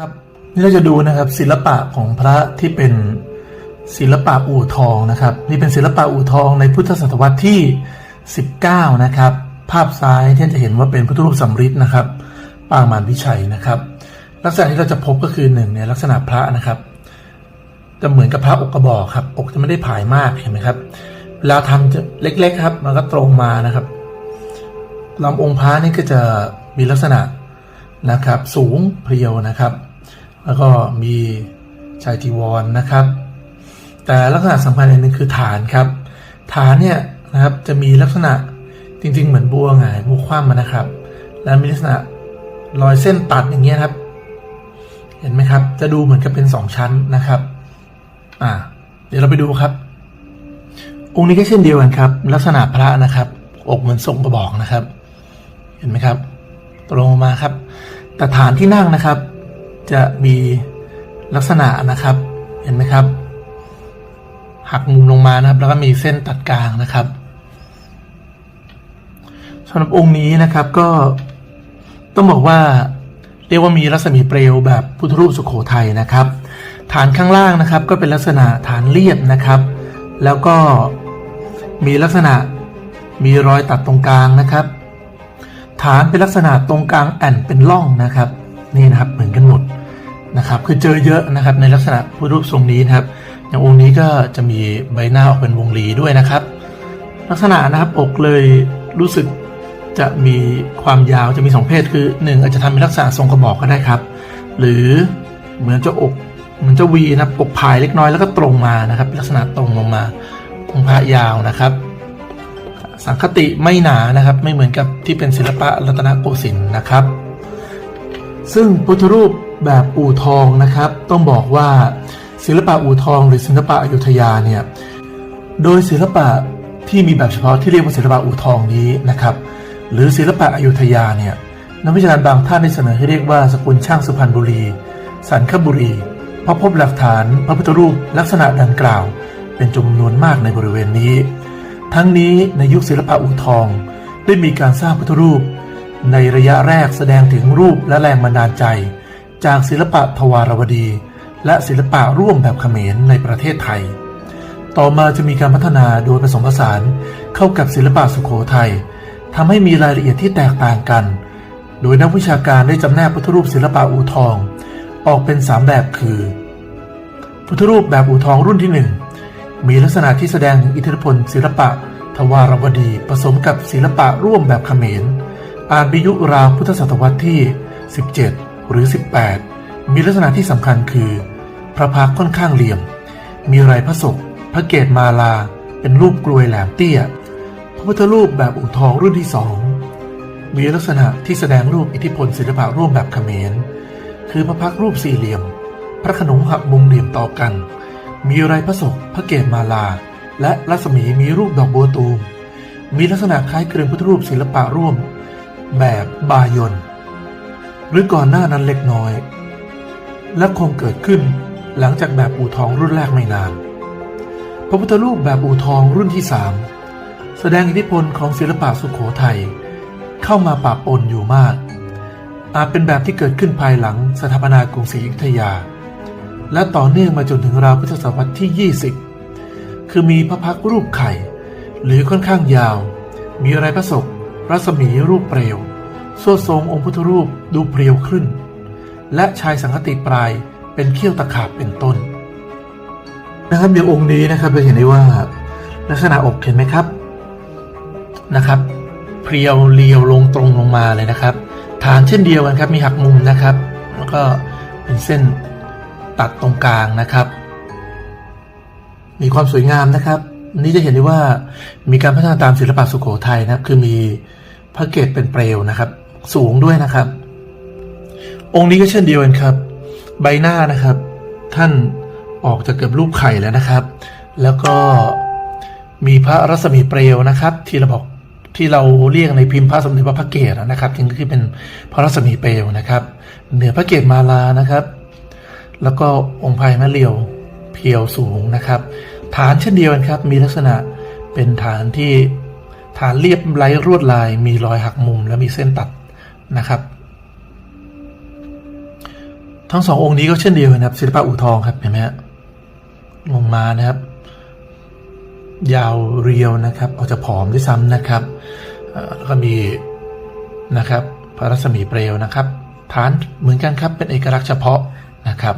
ครับนี่เราจะดูนะครับศิลปะของพระที่เป็นศิลปะอู่ทองนะครับ นี่เป็นศิลปะอู่ทองในพุทธศตวรรษที่ 19 นะครับ ภาพซ้ายที่จะเห็นว่าเป็นพุทธรูปสำริดนะครับปางมารวิชัยนะครับ ลักษณะที่เราจะพบก็คือหนึ่งเนี่ยลักษณะพระนะครับ จะเหมือนกับพระอกกระบอกครับ อกจะไม่ได้ผายมากเห็นไหมครับเวลาทำจะเล็ก ๆ ครับ มันก็ตรงมานะครับลำองค์พระนี่ก็จะมีลักษณะ นะครับ สูงเพรียวนะครับ แล้วก็มีชายจีวรนนะครับ แต่ลักษณะสำคัญอันหนึงคือฐานครับ ฐานเนี่ยนะครับจะมีลักษณะจริง ๆ เหมือนบัวหงายบัวคว่ำมานะครับ แล้วมีลักษณะรอยเส้นตัดอย่างเงี้ยครับ เห็นไหมครับ จะดูเหมือนกับเป็นสองชั้นนะครับ อ่า เดี๋ยวเราไปดูครับ องค์นี้ก็เช่นเดียวกันครับ ลักษณะพระนะครับ อกเหมือนทรงกระบอกนะครับ เห็นไหมครับ ตรงลงมาครับ แต่ฐานที่นั่งนะครับ จะมีลักษณะนะครับ เห็นไหมครับ หักมุมลงมานะครับ แล้วก็มีเส้นตัดกลางนะครับสำหรับองค์นี้นะครับก็ต้องบอกว่าเรียกว่ามีรัศมีเปลวแบบพุทธรูปสุโขทัยนะครับ ฐานข้างล่างนะครับ ก็เป็นลักษณะฐานเรียบนะครับ แล้วก็มีลักษณะมีรอยตัดตรงกลางนะครับ ฐานเป็นลักษณะตรงกลางแอนเป็นร่องนะครับ นี่นะครับเหมือนกันหมดนะครับ คือเจอเยอะนะครับในลักษณะพุทธรูปทรงนี้นะครับ อย่างองค์นี้ก็จะมีใบหน้าออกเป็นวงรีด้วยนะครับ ลักษณะนะครับอกเลยรู้สึกจะมีความยาวจะมีสองเพศคือหนึ่งอาจจะทำเป็นลักษณะทรงกระบอกก็ได้ครับ หรือเหมือนจะอกเหมือนจะวีนะครับอกพายเล็กน้อยแล้วก็ตรงมานะครับ ลักษณะตรงลงมาองค์พระยาวนะครับ สังคติไม่หนานะครับ ไม่เหมือนกับที่เป็นศิลปะรัตนโกสินทร์นะครับ ซึ่งพุทธรูปแบบอู่ทองนะครับ ต้องบอกว่าศิลปะอู่ทอง หรือศิลปะอยุธยาเนี่ยโดยศิลปะที่มีแบบเฉพาะที่เรียกว่าศิลปะอู่ทองนี้นะครับ หรือศิลปะอยุธยาเนี่ยนักวิชาการบางท่านได้เสนอให้เรียกว่าสกุลช่างสุพรรณบุรี สันคบุรีเพราะพบหลักฐานพระพุทธรูปลักษณะดังกล่าว เป็นจำนวนมากในบริเวณนี้ ทั้งนี้ในยุคศิลปะอู่ทอง ได้มีการสร้างพุทธรูป ในระยะแรกแสดงถึงรูปและแรงบันดาลใจ จากศิลปะทวารวดี และศิลปะร่วมแบบเขมรในประเทศไทย ต่อมาจะมีการพัฒนาโดยผสมผสานเข้ากับศิลปะสุโขทัยทำให้มีรายละเอียดที่แตกต่างกัน โดยนักวิชาการได้จำแนกพุทธรูปศิลปะอู่ทอง ออกเป็นสามแบบคือ พุทธรูปแบบอู่ทองรุ่นที่หนึ่ง มีลักษณะที่แสดงถึงอิทธิพลศิลปะ ทวารวดีผสมกับศิลปะร่วมแบบเขมรอาจมียุราวพุทธศตวรรษที่ 17 หรือ 18 มีลักษณะที่สำคัญคือ พระพักค่อนข้างเหลี่ยม มีลายพระศกพระเกศมาลา เป็นรูปกลวยแหลมเตี้ย พระพุทธรูปแบบอู่ทองรุ่นที่สองมีลักษณะที่แสดงรูปอิทธิพลศิลปะร่วมแบบเขมร คือพระพักตร์รูปสี่เหลี่ยม พระขนงหักมุมเหลี่ยมต่อกัน มีลายพระศกพระเกศมาลา และรัศมีมีรูปดอกบัวตูม มีลักษณะคล้ายเครือพุทธรูปศิลปะร่วม แบบบายนหรือก่อนหน้านั้นเล็กน้อย และคงเกิดขึ้นหลังจากแบบอู่ทองรุ่นแรกไม่นาน พระพุทธรูปแบบอู่ทองรุ่นที่สามแสดงอิทธิพลของศิลปะสุขโขทัยเข้ามาปะปนอยู่มาก อาจเป็นแบบที่เกิดขึ้นภายหลังสถาปนากรุงศรีอยุธยา และต่อเนื่องมาจนถึงราวพุทธศตวรรษที่ 20 คือมีพระพักตร์รูปไข่ หรือค่อนข้างยาว มีลายพระศกรัศมีรูปเปลวส่วนทรงองค์พุทธรูปดูเพรียวขึ้น และชายสังคติปลายเป็นเขี้ยวตะขาบเป็นต้น นะครับเดี๋ยวองค์นี้นะครับเราเห็นได้ว่า ลักษณะอกเห็นไหมครับนะครับเพรียวเรียวลงตรงลงมาเลยนะครับ ฐานเช่นเดียวกันครับมีหักมุมนะครับ แล้วก็เป็นเส้น ตัดตรงกลางนะครับ มีความสวยงามนะครับนนี้จะเห็นได้ว่ามีการพัฒนาตามศิลปะสุโขทัยนะครับ คือมีพระเกศเป็นเปลวนะครับ สูงด้วยนะครับ องค์นี้ก็เช่นเดียวกันครับ ใบหน้านะครับ ท่านออกจากเกือบรูปไข่แล้วนะครับ แล้วก็มีพระรัศมีเปลวนะครับ ที่เราบอกที่เราเรียกในพิมพ์พระสมเด็จพระพักเกศนะครับจึงคือเป็นพระรัศมีเปลวนะครับ เหนือพระเกศมาลานะครับ แล้วก็องค์พายมะเรียวเพียวสูงนะครับ ฐานเช่นเดียวกันครับ มีลักษณะเป็นฐานที่ฐานเรียบไร้ลวดลาย มีรอยหักมุมและมีเส้นตัดนะครับ ทั้งสององค์นี้ก็เช่นเดียวกันครับ ศิลปะอู่ทองครับเห็นไหมฮะลงมานะครับ ยาวเรียวนะครับออกจะผอมด้วยซ้ำนะครับแล้วก็มีนะครับพระรัศมีเปลวนะครับ ฐานเหมือนกันครับเป็นเอกลักษณ์เฉพาะนะครับ